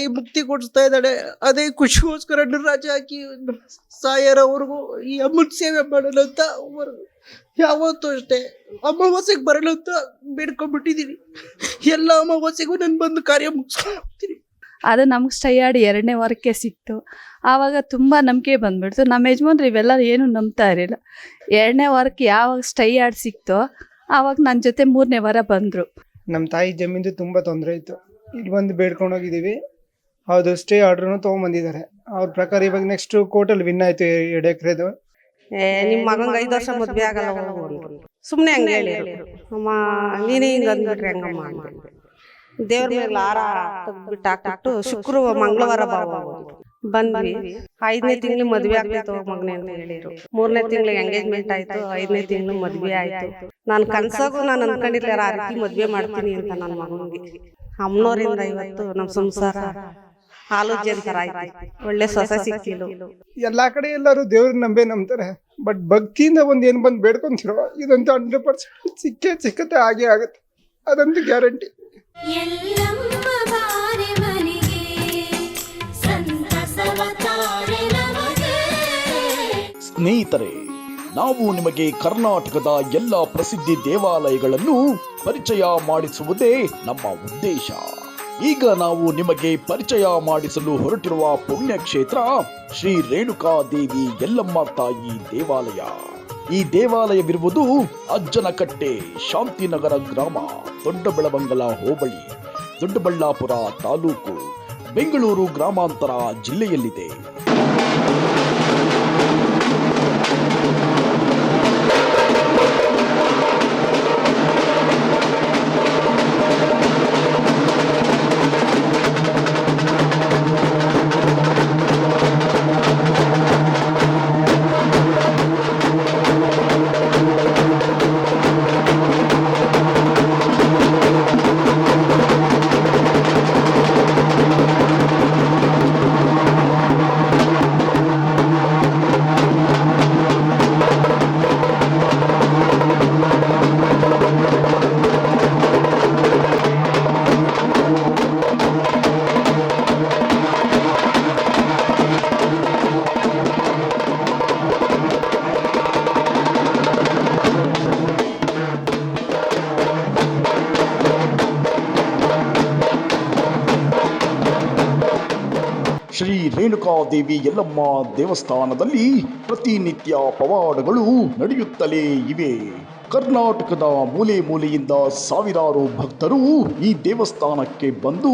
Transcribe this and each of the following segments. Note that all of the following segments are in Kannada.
ತಾಯಿ ಮುಕ್ತಿ ಕೊಡಿಸ್ತಾ ಇದ್ದಾಳೆ. ಅದೇ ಖುಷಿಗೋಸ್ಕರ ರಾಜ ಹಾಕಿ ಸಾಯರವರೆಗೂ ಈ ಅಮ್ಮನ ಸೇವೆ ಮಾಡಲು ಅಂತ ಅವರು ಯಾವತ್ತೂ ಅಷ್ಟೇ. ಅಮಾವಾಸ್ಯೆಗೆ ಬರಲು ಅಂತ ಬೇಡ್ಕೊಂಡ್ಬಿಟ್ಟಿದ್ದೀನಿ ಎಲ್ಲ ಅಮಾವಾಸ್ಯೆಗೂ ನಾನು ಬಂದು ಕಾರ್ಯ ಮುಗಿಸ್ಕೊಂಡು ಹೋಗ್ತೀನಿ. ಅದು ನಮ್ಗೆ ಸ್ಟೈ ಆಡಿ ಎರಡನೇ ವಾರಕ್ಕೆ ಸಿಕ್ತು. ಆವಾಗ ತುಂಬ ನಂಬಿಕೆ ಬಂದ್ಬಿಡ್ತು. ನಮ್ಮ ಯಜಮಾನ್ರು ಇವೆಲ್ಲ ಏನು ನಂಬ್ತಾ ಇರಲಿಲ್ಲ. ಎರಡನೇ ವಾರಕ್ಕೆ ಯಾವಾಗ ಸ್ಟೈ ಆಡಿ ಸಿಕ್ತೋ ಆವಾಗ ನನ್ನ ಜೊತೆ ಮೂರನೇ ವಾರ ಬಂದರು. ನಮ್ಮ ತಾಯಿ ಜಮೀನು ತುಂಬ ತೊಂದರೆ ಇತ್ತು. ಇಲ್ಲಿ ಬಂದು ಬೇಡ್ಕೊಂಡು ಹೋಗಿದ್ದೀವಿ ಹೌದು ಸ್ಟೇ ಆರ್ಡ್ರನ್ನು ತೊಗೊಂಬಂದಿದ್ದಾರೆ. ಅವ್ರ ಪ್ರಕಾರ ಇವಾಗ ನೆಕ್ಸ್ಟ್ ಕೋರ್ಟಲ್ಲಿ ವಿನ್ ಆಯ್ತು ಎರಡು ಎಕರೆದು. ಏ ನಿಮ್ಮ ಮಗಂಗೆ ಐದು ವರ್ಷ ಮದ್ವೆ ಆಗಲ್ಲ ಸುಮ್ಮನೆ ಹಂಗೆ ಹೇಳಿ ಅಮ್ಮ ನೀನೇ ಹಿಂಗೆ ಅಂದ್ಬಿಟ್ರೆ ಹೆಂಗಮ್ಮ ಅಂದೆ ದೇವ್ರ ಮೇಲೆ ಹಾರ ತೆಗ್ದ್ಬಿಟ್ಟು ಹಾಕ್ಬಿಟ್ಟು ಶುಕ್ರವಾರ ಮಂಗಳವಾರ ಬಾವ ಬಂದ್ವಿ. ಐದನೇ ತಿಂಗಳು ಮದ್ವೆ ಆಗ್ತೈತೆ ಹೋಗ್ ಮಗನೇ ಅಂತ ಹೇಳಿರು ಮೂರನೇ ತಿಂಗಳು ಎಂಗೇಜ್ಮೆಂಟ್ ಆಯ್ತು ಐದನೇ ತಿಂಗಳು ಮದ್ವೆ ಆಯ್ತು. ನಾನು ಕನ್ಸಾಗು ನಾನು ಅನ್ಕೊಂಡಿರ್ಲಿಲ್ಲ ಆ ರೀತಿ ಮದ್ವೆ ಮಾಡ್ತೀನಿ ಅಂತ ನನ್ನ ಮಗನಿಗೆ. ಅಮ್ಮನೋರಿಂದ ಇವತ್ತು ನಮ್ಮ ಸಂಸಾರ ಆಯ್ತು ಒಳ್ಳೆ ಸೊಸೆ ಸಿಕ್ಕಿಲು. ಎಲ್ಲಾ ಕಡೆ ಎಲ್ಲರೂ ದೇವ್ರ ನಂಬೆ ನಂಬ್ತಾರೆ. ಬಟ್ ಭಕ್ತಿಯಿಂದ ಒಂದ್ ಏನ್ ಬಂದ್ ಬೇಡ್ಕೊಂತಿರೋ ಇದಂತೂ ಹಂಡ್ರೆಡ್ ಪರ್ಸೆಂಟ್ ಸಿಕ್ಕೇ ಸಿಕ್ಕತ್ತೆ ಹಾಗೆ ಆಗುತ್ತೆ. ಅದಂತೂ ಗ್ಯಾರಂಟಿ ಸ್ನೇಹಿತರೆ ನಾವು ನಿಮಗೆ ಕರ್ನಾಟಕದ ಎಲ್ಲ ಪ್ರಸಿದ್ಧಿ ದೇವಾಲಯಗಳನ್ನು ಪರಿಚಯ ಮಾಡಿಸುವುದೇ ನಮ್ಮ ಉದ್ದೇಶ. ಈಗ ನಾವು ನಿಮಗೆ ಪರಿಚಯ ಮಾಡಿಸಲು ಹೊರಟಿರುವ ಪುಣ್ಯಕ್ಷೇತ್ರ ಶ್ರೀ ರೇಣುಕಾ ದೇವಿ ಎಲ್ಲಮ್ಮ ತಾಯಿ ದೇವಾಲಯ. ಈ ದೇವಾಲಯವಿರುವುದು ಅಜ್ಜನಕಟ್ಟೆ ಶಾಂತಿನಗರ ಗ್ರಾಮ, ದೊಡ್ಡಬೆಳವಂಗಲ ಹೋಬಳಿ, ದೊಡ್ಡಬಳ್ಳಾಪುರ ತಾಲೂಕು, ಬೆಂಗಳೂರು ಗ್ರಾಮಾಂತರ ಜಿಲ್ಲೆಯಲ್ಲಿದೆ. ಶ್ರೀ ರೇಣುಕಾದೇವಿ ಯಲ್ಲಮ್ಮ ದೇವಸ್ಥಾನದಲ್ಲಿ ಪ್ರತಿನಿತ್ಯ ಪವಾಡಗಳು ನಡೆಯುತ್ತಲೇ ಇವೆ. ಕರ್ನಾಟಕದ ಮೂಲೆ ಮೂಲೆಯಿಂದ ಸಾವಿರಾರು ಭಕ್ತರು ಈ ದೇವಸ್ಥಾನಕ್ಕೆ ಬಂದು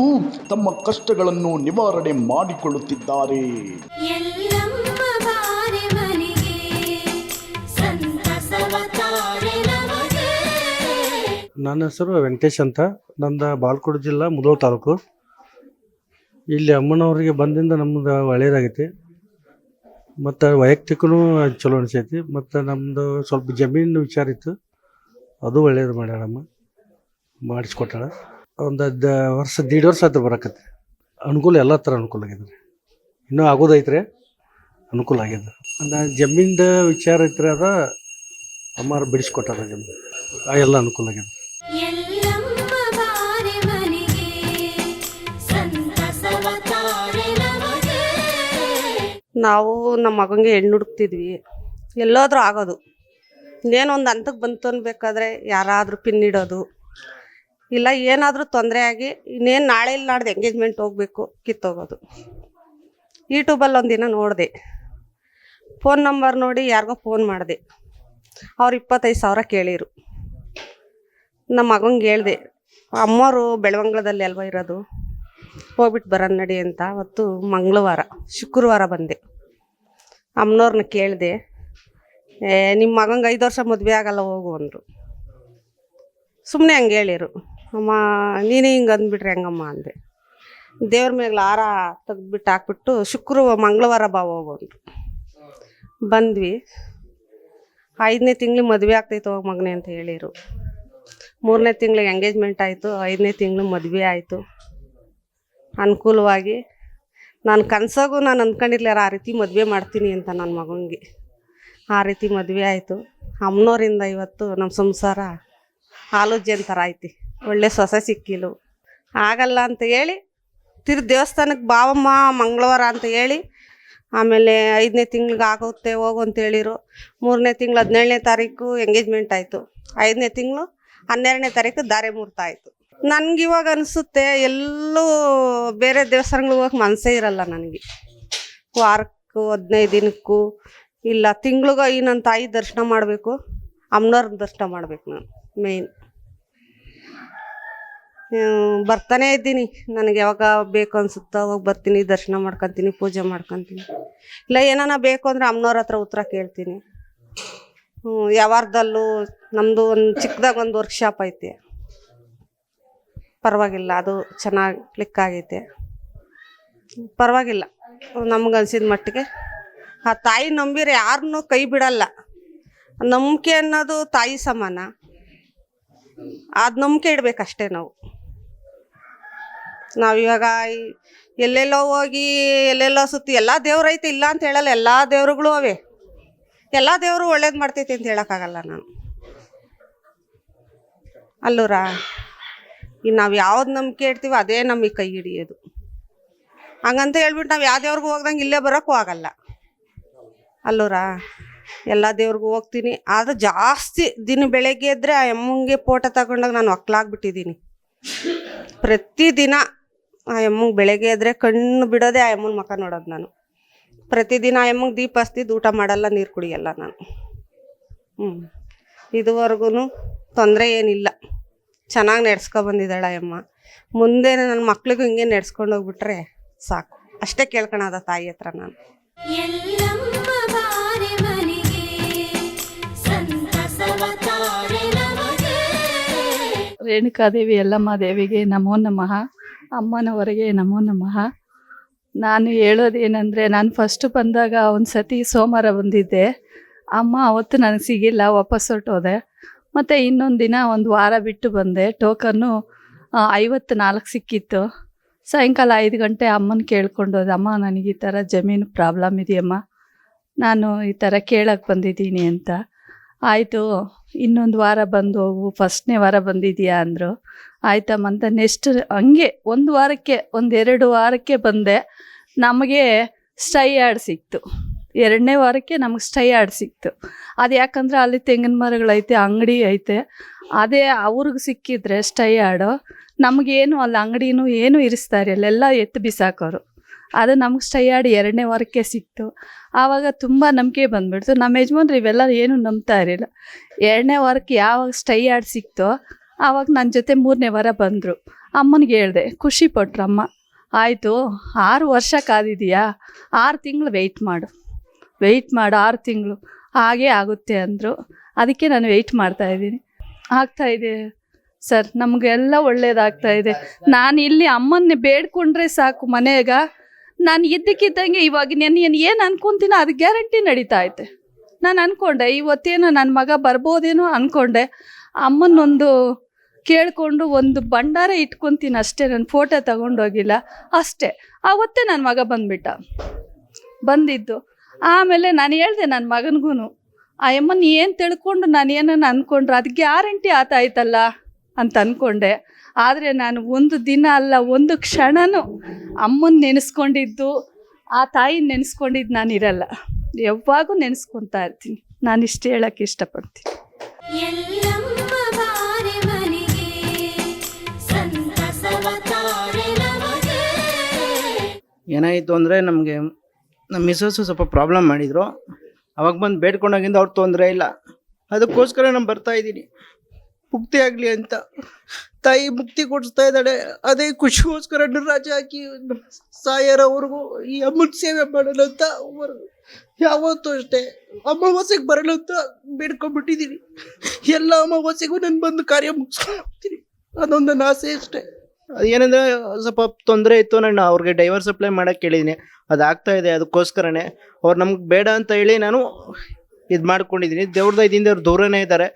ತಮ್ಮ ಕಷ್ಟಗಳನ್ನು ನಿವಾರಣೆ ಮಾಡಿಕೊಳ್ಳುತ್ತಿದ್ದಾರೆ. ಎಲ್ಲಮ್ಮ ಬಾರೆ ಮನೆಗೆ ಸಂತಸವ ತಾರೆ ನಮಗೆ. ನನ್ನ ಹೆಸರು ವೆಂಕಟೇಶ್ ಅಂತ. ನಂದ ಬಾಲ್ಕೋಡ್ ಜಿಲ್ಲಾ ಮುದೋಳ್ ತಾಲೂಕು. ಇಲ್ಲಿ ಅಮ್ಮನವರಿಗೆ ಬಂದಿಂದ ನಮ್ದು ಒಳ್ಳೇದಾಗೈತಿ ಮತ್ತು ವೈಯಕ್ತಿಕನೂ ಚಲೋ ಅನಿಸೈತಿ. ಮತ್ತು ನಮ್ಮದು ಸ್ವಲ್ಪ ಜಮೀನು ವಿಚಾರ ಇತ್ತು. ಅದು ಒಳ್ಳೇದು ಮಾಡ್ಯಾಳಮ್ಮ ಮಾಡಿಸ್ಕೊಟ್ಟಾಳ. ಒಂದು ದ ವರ್ಷ, ದೀಡ್ ವರ್ಷ ಆಯ್ತು ಬರಕತ್ತೆ ಅನುಕೂಲ ಎಲ್ಲ ಥರ ಅನುಕೂಲ ಆಗಿದೆ ರೀ ಇನ್ನೂ ಆಗೋದೈತ್ರಿ. ಅನುಕೂಲ ಆಗಿದೆ ಅಂದ್ರೆ ಜಮೀನ್ದ ವಿಚಾರ ಐತ್ರಿ ಅದ ಅಮ್ಮಾರು ಬಿಡಿಸ್ಕೊಟ್ಟಾರ ಜಮೀನು. ಎಲ್ಲ ಅನುಕೂಲ ಆಗಿದೆ ನಾವು ನಮ್ಮ ಮಗನಿಗೆ ಹೆಣ್ಣು ಹುಡುಕ್ತಿದ್ವಿ. ಎಲ್ಲೋದ್ರೂ ಆಗೋದು. ಇನ್ನೇನು ಒಂದು ಹಂತಕ್ಕೆ ಬಂತು ಅನ್ಬೇಕಾದ್ರೆ ಯಾರಾದರೂ ಪಿನ್ ಇಡೋದು. ಇಲ್ಲ ಏನಾದರೂ ತೊಂದರೆ ಆಗಿ ಇನ್ನೇನು ನಾಳೆ ಇಲ್ಲ ನಾಡ್ದು ಎಂಗೇಜ್ಮೆಂಟ್ ಹೋಗಬೇಕು ಕಿತ್ತೋಗೋದು. ಯೂಟ್ಯೂಬಲ್ಲಿ ಒಂದಿನ ನೋಡಿದೆ. ಫೋನ್ ನಂಬರ್ ನೋಡಿ ಯಾರಿಗೋ ಫೋನ್ ಮಾಡಿದೆ. ಅವ್ರು ಇಪ್ಪತ್ತೈದು ಸಾವಿರ ಕೇಳಿರು. ನಮ್ಮ ಮಗಂಗೆ ಹೇಳಿದೆ ಅಮ್ಮವರು ಬೆಳವಂಗಳದಲ್ಲಿ ಅಲ್ವಾ ಇರೋದು? ಹೋಗ್ಬಿಟ್ಟು ಬರೋಣ ನಡಿ ಅಂತ. ಅವತ್ತು ಮಂಗಳವಾರ, ಶುಕ್ರವಾರ ಬಂದೆ. ಅಮ್ಮನವ್ರನ್ನ ಕೇಳಿದೆ, ಏ ನಿಮ್ಮ ಮಗಂಗೆ ಐದು ವರ್ಷ ಮದುವೆ ಆಗಲ್ಲ, ಹೋಗು, ಅಂದರು. ಸುಮ್ಮನೆ ಹಂಗೆ ಹೇಳಿರು. ಅಮ್ಮ, ನೀನೇ ಹಿಂಗೆ ಅಂದ್ಬಿಟ್ರಿ ಹೆಂಗಮ್ಮ? ಅಂದೆ. ದೇವ್ರ ಮೇಲೆ ಹಾರ ತೆಗೆದ್ಬಿಟ್ಟು ಹಾಕ್ಬಿಟ್ಟು ಶುಕ್ರವಾರ, ಮಂಗಳವಾರ ಬಾ, ಹೋಗು ಅಂದರು. ಬಂದ್ವಿ. ಐದನೇ ತಿಂಗ್ಳು ಮದುವೆ ಆಗ್ತೈತೆ ಹೋಗಿ ಮಗನೇ ಅಂತ ಹೇಳಿರು. ಮೂರನೇ ತಿಂಗ್ಳಿಗೆ ಎಂಗೇಜ್ಮೆಂಟ್ ಆಯಿತು, ಐದನೇ ತಿಂಗಳು ಮದುವೆ ಆಯಿತು. ಅನುಕೂಲವಾಗಿ ನಾನು ಕನಸಾಗೂ ನಾನು ಅಂದ್ಕೊಂಡಿರ್ಲಾರ ಆ ರೀತಿ ಮದುವೆ ಮಾಡ್ತೀನಿ ಅಂತ ನನ್ನ ಮಗನಿಗೆ. ಆ ರೀತಿ ಮದುವೆ ಆಯಿತು. ಅಮ್ಮನೋರಿಂದ ಇವತ್ತು ನಮ್ಮ ಸಂಸಾರ ಹಾಲು ಥರ ಐತಿ. ಒಳ್ಳೆ ಸೊಸೆ ಸಿಕ್ಕಿಲು. ಆಗಲ್ಲ ಅಂತ ಹೇಳಿ, ತಿರು ದೇವಸ್ಥಾನಕ್ಕೆ ಬಾವಮ್ಮ ಮಂಗಳವಾರ ಅಂತ ಹೇಳಿ, ಆಮೇಲೆ ಐದನೇ ತಿಂಗ್ಳಿಗೆ ಆಗುತ್ತೆ, ಹೋಗು ಅಂತ ಹೇಳಿರು. ಮೂರನೇ ತಿಂಗಳು ಹದಿನೇಳನೇ ತಾರೀಕು ಎಂಗೇಜ್ಮೆಂಟ್ ಆಯಿತು. ಐದನೇ ತಿಂಗಳು ಹನ್ನೆರಡನೇ ತಾರೀಕು ದಾರೆ ಮುಹೂರ್ತ ಆಯಿತು. ನನ್ಗೆ ಇವಾಗ ಅನಿಸುತ್ತೆ ಎಲ್ಲೂ ಬೇರೆ ದೇವಸ್ಥಾನಗಳಿಗೆ ಹೋಗಕ್ಕೆ ಮನಸ್ಸೇ ಇರಲ್ಲ ನನಗೆ. ವಾರಕ್ಕೂ, ಹದಿನೈದು ದಿನಕ್ಕೂ, ಇಲ್ಲ ತಿಂಗ್ಳಿಗೆ ಈ ನನ್ನ ತಾಯಿ ದರ್ಶನ ಮಾಡಬೇಕು ಅಮ್ಮನವ್ರ ದರ್ಶನ ಮಾಡಬೇಕು ನಾನು ಮೇಯ್ನ್ ಬರ್ತಾನೆ ಇದ್ದೀನಿ. ನನಗೆ ಯಾವಾಗ ಬೇಕು ಅನಿಸುತ್ತೋ ಅವಾಗ ಬರ್ತೀನಿ, ದರ್ಶನ ಮಾಡ್ಕೊತೀನಿ, ಪೂಜೆ ಮಾಡ್ಕೊತೀನಿ. ಇಲ್ಲ ಏನಾನ ಬೇಕು ಅಂದರೆ ಅಮ್ಮನವ್ರ ಹತ್ರ ಉತ್ತರ ಕೇಳ್ತೀನಿ. ಹ್ಞೂ ಯಾವಾರದಲ್ಲೂ ನಮ್ಮದು ಒಂದು ಚಿಕ್ಕದಾಗ ಒಂದು ವರ್ಕ್ಶಾಪ್ ಐತೆ. ಪರವಾಗಿಲ್ಲ, ಅದು ಚೆನ್ನಾಗಿ ಕ್ಲಿಕ್ ಆಗೈತೆ. ಪರವಾಗಿಲ್ಲ ನಮ್ಗೆ ಅನ್ಸಿದ ಮಟ್ಟಿಗೆ. ಆ ತಾಯಿ ನಂಬಿರ ಯಾರನ್ನೂ ಕೈ ಬಿಡಲ್ಲ. ನಂಬಿಕೆ ಅನ್ನೋದು ತಾಯಿ ಸಮಾನ. ಅದು ನಂಬಿಕೆ ಇಡ್ಬೇಕಷ್ಟೇ ನಾವು. ನಾವು ಈ- ಎಲ್ಲೆಲ್ಲೋ ಹೋಗಿ, ಎಲ್ಲೆಲ್ಲೋ ಸುತ್ತಿ, ಎಲ್ಲ ದೇವ್ರು ಐತೆ ಇಲ್ಲ ಅಂತ ಹೇಳಲ್ಲ, ಎಲ್ಲ ದೇವ್ರುಗಳು ಅವೆ. ಎಲ್ಲ ದೇವರು ಒಳ್ಳೇದು ಮಾಡ್ತೈತಿ ಅಂತ ಹೇಳೋಕ್ಕಾಗಲ್ಲ ನಾನು. ಅಲ್ಲೂರಾ? ಈಗ ನಾವು ಯಾವ್ದು ನಂಬಿಕೆ ಇಡ್ತೀವಿ ಅದೇ ನಮಗೆ ಕೈ ಹಿಡಿಯೋದು. ಹಂಗಂತ ಹೇಳ್ಬಿಟ್ಟು ನಾವು ಯಾವ ದೇವ್ರಿಗೂ ಹೋಗ್ದಂಗೆ ಇಲ್ಲೇ ಬರೋಕ್ಕೂ ಆಗಲ್ಲ. ಅಲ್ಲೂರಾ? ಎಲ್ಲ ದೇವ್ರಿಗೂ ಹೋಗ್ತೀನಿ. ಆದ್ರೆ ಜಾಸ್ತಿ ದಿನ ಬೆಳಗ್ಗೆ ಎದ್ರೆ ಆ ಎಮ್ಮಂಗೆ ಫೋಟೋ ತಗೊಂಡಾಗ ನಾನು ಒಕ್ಲಾಗ್ಬಿಟ್ಟಿದ್ದೀನಿ ಪ್ರತಿದಿನ ಆ ಎಮ್ಮಂಗೆ ಬೆಳಗ್ಗೆ ಎದ್ರೆ ಕಣ್ಣು ಬಿಡೋದೇ ಆ ಎಮ್ಮನ ಮಕ ನೋಡೋದು ನಾನು. ಪ್ರತಿದಿನ ಆ ಎಮ್ಮಂಗೆ ದೀಪ ಹಸ್ತಿದ್ದು ಊಟ ಮಾಡಲ್ಲ, ನೀರು ಕುಡಿಯಲ್ಲ ನಾನು. ಹ್ಞೂ ಇದುವರೆಗೂ ತೊಂದರೆ ಏನಿಲ್ಲ. ಚೆನ್ನಾಗಿ ನಡ್ಸ್ಕೊ ಬಂದಿದ್ದಾಳೆ ಅಮ್ಮ. ಮುಂದೆ ನನ್ನ ಮಕ್ಳಿಗೂ ಹಿಂಗೆ ನಡ್ಸ್ಕೊಂಡು ಹೋಗ್ಬಿಟ್ರೆ ಸಾಕು. ಅಷ್ಟೇ ಕೇಳ್ಕೊಳದ ತಾಯಿ ಹತ್ರ ನಾನು. ಎಲ್ಲಮ್ಮ ಬಾರೆ ಮನೆಗೆ ಸಂತಸವ ತಾರೆ ನಮಗೆ. ರೇಣುಕಾದೇವಿ ಯಲ್ಲಮ್ಮ ದೇವಿಗೆ ನಮೋ ನಮಃ. ಅಮ್ಮನವರೆಗೆ ನಮೋ ನಮಃ. ನಾನು ಹೇಳೋದೇನೆಂದರೆ ನಾನು ಫಸ್ಟ್ ಬಂದಾಗ ಒಂದು ಸತಿ ಸೋಮವಾರ ಬಂದಿದ್ದೆ. ಅಮ್ಮ ಅವತ್ತು ನನಗೆ ಸಿಗಿಲ್ಲ ವಾಪಸ್ ಹೊರಟೋದೆ. ಮತ್ತು ಇನ್ನೊಂದು ದಿನ ಒಂದು ವಾರ ಬಿಟ್ಟು ಬಂದೆ. ಟೋಕನ್ನು ಐವತ್ತು ನಾಲ್ಕು ಸಿಕ್ಕಿತ್ತು. ಸಾಯಂಕಾಲ ಐದು ಗಂಟೆ ಅಮ್ಮನ ಕೇಳ್ಕೊಂಡು ಹೋದೆ, ಅಮ್ಮ, ನನಗೆ ಈ ಥರ ಜಮೀನು ಪ್ರಾಬ್ಲಮ್ ಇದೆಯಮ್ಮ. ನಾನು ಈ ಥರ ಕೇಳಕ್ಕೆ ಬಂದಿದ್ದೀನಿ ಅಂತ. ಆಯಿತು, ಇನ್ನೊಂದು ವಾರ ಬಂದು ಹೋಗು. ಫಸ್ಟ್ನೇ ವಾರ ಬಂದಿದೆಯಾ? ಅಂದರು. ಆಯ್ತಮ್ಮ ಅಂತ ನೆಕ್ಸ್ಟ್ ಹಂಗೆ ಒಂದು ವಾರಕ್ಕೆ ಒಂದೆರಡು ವಾರಕ್ಕೆ ಬಂದೆ. ನಮಗೆ ಸ್ಟೈ ಆಡ್ ಸಿಕ್ತು. ಎರಡನೇ ವಾರಕ್ಕೆ ನಮಗೆ ಸ್ಟೈ ಆಡ್ ಸಿಕ್ತು. ಅದು ಯಾಕಂದರೆ ಅಲ್ಲಿ ತೆಂಗಿನ ಮರಗಳೈತೆ ಅಂಗಡಿ ಐತೆ. ಅದೇ ಅವ್ರಿಗೆ ಸಿಕ್ಕಿದ್ರೆ ಸ್ಟೈ ಆಡು ನಮಗೇನು ಅಲ್ಲಿ ಅಂಗಡಿನೂ ಏನು ಇರಿಸ್ತಾರೆ, ಅಲ್ಲೆಲ್ಲ ಎತ್ತು ಬಿಸಾಕೋರು. ಅದು ನಮಗೆ ಸ್ಟೈ ಆಡಿ ಎರಡನೇ ವಾರಕ್ಕೆ ಸಿಕ್ತು. ಆವಾಗ ತುಂಬ ನಂಬಿಕೆ ಬಂದ್ಬಿಡ್ತು. ನಮ್ಮ ಯಜಮಾನ್ರು ಇವೆಲ್ಲ ಏನು ನಂಬ್ತಾ ಇರಲಿಲ್ಲ. ಎರಡನೇ ವಾರಕ್ಕೆ ಯಾವಾಗ ಸ್ಟೈ ಆಡ್ ಸಿಕ್ತೋ, ಆವಾಗ ನನ್ನ ಜೊತೆ ಮೂರನೇ ವಾರ ಬಂದರು. ಅಮ್ಮನಿಗೆ ಹೇಳಿದೆ, ಖುಷಿ ಪಟ್ರಮ್ಮ. ಅಮ್ಮ ಆಯಿತು, ಆರು ವರ್ಷ ಕಾದಿದೆಯಾ? ಆರು ತಿಂಗಳು ವೆಯ್ಟ್ ಮಾಡು. ವೆಯ್ಟ್ ಮಾಡು ಆರು ತಿಂಗಳು. ಹಾಗೇ ಆಗುತ್ತೆ ಅಂದರು. ಅದಕ್ಕೆ ನಾನು ವೆಯ್ಟ್ ಮಾಡ್ತಾ ಇದ್ದೀನಿ. ಆಗ್ತಾ ಇದೆ ಸರ್ ನಮಗೆಲ್ಲ ಒಳ್ಳೇದಾಗ್ತಾ ಇದೆ. ನಾನು ಇಲ್ಲಿ ಅಮ್ಮನ್ನೇ ಬೇಡ್ಕೊಂಡ್ರೆ ಸಾಕು ಮನೆಯಾಗ ನಾನು ಇದ್ದಕ್ಕಿದ್ದಂಗೆ ಇವಾಗ ನಾನು ಏನು ಏನು ಅದು ಗ್ಯಾರಂಟಿ ನಡೀತಾ ಐತೆ. ನಾನು ಅಂದ್ಕೊಂಡೆ ಇವತ್ತೇನೋ ನನ್ನ ಮಗ ಬರ್ಬೋದೇನೋ ಅಂದ್ಕೊಂಡೆ ಅಮ್ಮನೊಂದು ಕೇಳಿಕೊಂಡು ಒಂದು ಭಂಡಾರ ಇಟ್ಕೊಂತೀನಿ ಅಷ್ಟೇ, ನಾನು ಫೋಟೋ ತಗೊಂಡೋಗಿಲ್ಲ. ಅಷ್ಟೇ. ಆವತ್ತೇ ನನ್ನ ಮಗ ಬಂದ್ಬಿಟ್ಟ. ಬಂದಿದ್ದು. ಆಮೇಲೆ ನಾನು ಹೇಳ್ದೆ ನನ್ನ ಮಗನಿಗೂ ಆ ನೀ ಏನು ತಿಳ್ಕೊಂಡು ನಾನು ಏನನ್ನ ಅಂದ್ಕೊಂಡ್ರೆ ಅದು ಗ್ಯಾರಂಟಿ ಆತ ಆಯ್ತಲ್ಲ? ಅಂತ ಅಂದ್ಕೊಂಡೆ ಆದರೆ ನಾನು ಒಂದು ದಿನ ಅಲ್ಲ ಒಂದು ಕ್ಷಣನೂ ಅಮ್ಮನ ನೆನೆಸ್ಕೊಂಡಿದ್ದು ಆ ತಾಯಿ ನೆನೆಸ್ಕೊಂಡಿದ್ದು ನಾನು ಇರಲ್ಲ. ಯಾವಾಗೂ ನೆನೆಸ್ಕೊತಾ ಇರ್ತೀನಿ. ನಾನು ಇಷ್ಟು ಹೇಳೋಕ್ಕೆ ಇಷ್ಟಪಡ್ತೀನಿ. ಏನಾಯಿತು ಅಂದರೆ ನಮಗೆ ನಮ್ಮ ಮಿಸ್ಸಸ್ಸು ಸ್ವಲ್ಪ ಪ್ರಾಬ್ಲಮ್ ಮಾಡಿದರು. ಅವಾಗ ಬಂದು ಬೇಡ್ಕೊಂಡಾಗಿಂದ ಅವ್ರು ತೊಂದರೆ ಇಲ್ಲ. ಅದಕ್ಕೋಸ್ಕರ ನಾನು ಬರ್ತಾ ಇದ್ದೀನಿ. ಮುಕ್ತಿ ಆಗಲಿ ಅಂತ. ತಾಯಿ ಮುಕ್ತಿ ಕೊಡಿಸ್ತಾ ಇದ್ದಾಳೆ. ಅದೇ ಖುಷಿಗೋಸ್ಕರ ರಾಜ ಹಾಕಿ ಸಾಯರವ್ರಿಗೂ ಈ ಅಮ್ಮನ ಸೇವೆ ಮಾಡಲು ಅಂತ ಯಾವತ್ತೂ ಅಷ್ಟೇ. ಅಮಾವಾಸ್ಯೆಗೆ ಬರಲು ಅಂತ ಬೇಡ್ಕೊಂಡ್ಬಿಟ್ಟಿದ್ದೀನಿ. ಎಲ್ಲ ಅಮಾವಾಸ್ಯೆಗೂ ನಾನು ಬಂದು ಕಾರ್ಯ ಮುಗಿಸ್ಕೊಂಡು ಅದೊಂದು ನಾಸೆ ಅಷ್ಟೇ. ಏನಂದ್ರೆ ಸ್ವಲ್ಪ ತೊಂದರೆ ಇತ್ತು ನಾನು ಅವ್ರಿಗೆ ಡೈವರ್ಸ್ ಅಪ್ಲೈ ಮಾಡಕ್ಕೆ ಕೇಳಿದ್ದೀನಿ ಅದಾಗ್ತಾ ಇದೆ ಅದಕ್ಕೋಸ್ಕರನೇ. ಅವ್ರು ನಮ್ಗೆ ಬೇಡ ಅಂತ ಹೇಳಿ ನಾನು ಇದು ಮಾಡ್ಕೊಂಡಿದ್ದೀನಿ. ದೇವ್ರದ ಇದರಿಂದ ಅವ್ರು ದೂರನೇ ಇದ್ದಾರೆ.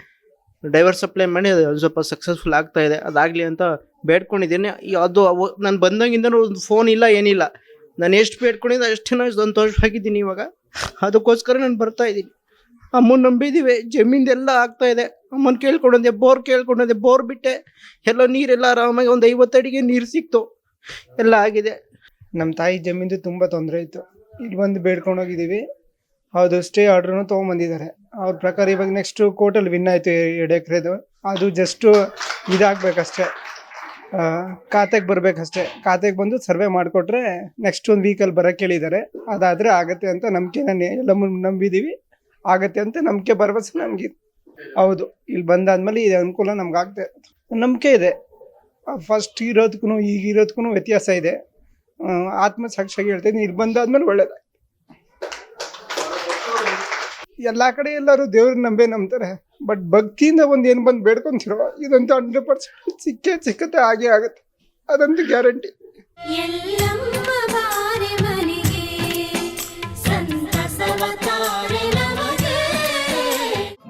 ಡೈವರ್ ಸಪ್ಲೈ ಮಾಡಿ ಅದು ಸ್ವಲ್ಪ ಸಕ್ಸಸ್ಫುಲ್ ಆಗ್ತಾ ಇದೆ. ಅದಾಗಲಿ ಅಂತ ಬೇಡ್ಕೊಂಡಿದ್ದೀನಿ. ಅದು ನಾನು ಬಂದಾಗಿಂದ ಒಂದು ಫೋನ್ ಇಲ್ಲ, ಏನಿಲ್ಲ. ನಾನು ಎಷ್ಟು ಬೇಡ್ಕೊಂಡಿದ್ದೆ ಅಷ್ಟು ನಾನು ಸಂತೋಷವಾಗಿದ್ದೀನಿ ಇವಾಗ. ಅದಕ್ಕೋಸ್ಕರ ನಾನು ಬರ್ತಾ ಇದ್ದೀನಿ. ಅಮ್ಮನ ನಂಬಿದ್ದೀವಿ ಜಮೀನ್ದೆಲ್ಲ ಆಗ್ತಾ ಇದೆ. ಅಮ್ಮನ ಕೇಳ್ಕೊಂಡಂದೆ ಬೋರ್ ಕೇಳ್ಕೊಂಡಂದೆ ಬೋರ್ ಬಿಟ್ಟೆ. ಎಲ್ಲ ನೀರೆಲ್ಲ ಆರಾಮಾಗಿ ಒಂದು ಐವತ್ತು ಅಡಿಗೆ ನೀರು ಸಿಕ್ತು. ಎಲ್ಲ ಆಗಿದೆ. ನಮ್ಮ ತಾಯಿ ಜಮೀನು ತುಂಬ ತೊಂದರೆ ಇತ್ತು. ಇಲ್ಲಿ ಬಂದು ಬೇಡ್ಕೊಂಡು ಹೋಗಿದ್ದೀವಿ. ಹೌದು ಸ್ಟೇ ಆರ್ಡ್ರನ್ನು ತೊಗೊಂಬಂದಿದ್ದಾರೆ. ಅವ್ರ ಪ್ರಕಾರ ಇವಾಗ ನೆಕ್ಸ್ಟು ಕೋರ್ಟಲ್ಲಿ ವಿನ್ ಆಯಿತು ಎರಡು ಎಕರೆದು. ಅದು ಜಸ್ಟು ಇದಾಗಬೇಕಷ್ಟೆ. ಖಾತೆಗೆ ಬರಬೇಕಷ್ಟೆ. ಖಾತೆಗೆ ಬಂದು ಸರ್ವೆ ಮಾಡಿಕೊಟ್ರೆ ನೆಕ್ಸ್ಟ್ ಒಂದು ವೀಕಲ್ಲಿ ಬರೋಕ್ಕೆ ಹೇಳಿದ್ದಾರೆ. ಅದಾದರೆ ಆಗತ್ತೆ ಅಂತ ನಂಬಿಕೆ ನಾನು ಎಲ್ಲ ನಂಬಿದ್ದೀವಿ ಆಗತ್ತೆ ಅಂತ ನಂಬಿಕೆ, ಭರವಸೆ ನಮಗೆ. ಹೌದು, ಇಲ್ಲಿ ಬಂದಾದ್ಮೇಲೆ ಇದು ಅನುಕೂಲ ನಮ್ಗೆ ಆಗ್ತಾ ನಂಬಿಕೆ ಇದೆ. ಫಸ್ಟ್ ಇರೋದಕ್ಕೂ ಈಗಿರೋದಕ್ಕೂ ವ್ಯತ್ಯಾಸ ಇದೆ. ಆತ್ಮಸಾಕ್ಷಿಯಾಗಿ ಹೇಳ್ತೀನಿ. ಇಲ್ಲಿ ಬಂದಾದ್ಮೇಲೆ ಒಳ್ಳೇದಾಗ್ತದೆ ಎಲ್ಲ ಕಡೆ ಎಲ್ಲರೂ ದೇವ್ರನ್ನ ನಂಬೇ ನಂಬ್ತಾರೆ. ಬಟ್ ಭಕ್ತಿಯಿಂದ ಒಂದು ಏನು ಬಂದು ಬೇಡ್ಕೊಂತಿರೋ ಇದಂತೂ ಹಂಡ್ರೆಡ್ ಪರ್ಸೆಂಟ್ ಸಿಕ್ಕೇ ಸಿಕ್ಕತ್ತೆ ಹಾಗೆ ಆಗುತ್ತೆ. ಅದಂತೂ ಗ್ಯಾರಂಟಿ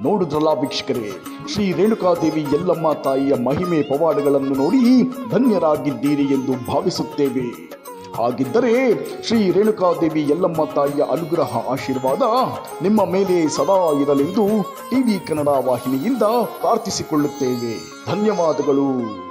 ನೋಡಿದ್ರಲ್ಲ ವೀಕ್ಷಕರೇ ಶ್ರೀ ರೇಣುಕಾದೇವಿ ಎಲ್ಲಮ್ಮ ತಾಯಿಯ ಮಹಿಮೆ ಪವಾಡಗಳನ್ನು ನೋಡಿ ಧನ್ಯರಾಗಿದ್ದೀರಿ ಎಂದು ಭಾವಿಸುತ್ತೇವೆ. ಹಾಗಿದ್ದರೆ ಶ್ರೀ ರೇಣುಕಾದೇವಿ ಎಲ್ಲಮ್ಮ ತಾಯಿಯ ಅನುಗ್ರಹ ಆಶೀರ್ವಾದ ನಿಮ್ಮ ಮೇಲೆ ಸದಾ ಇರಲೆಂದು ಟಿವಿ ಕನ್ನಡ ವಾಹಿನಿಯಿಂದ ಪ್ರಾರ್ಥಿಸಿಕೊಳ್ಳುತ್ತೇವೆ. ಧನ್ಯವಾದಗಳು.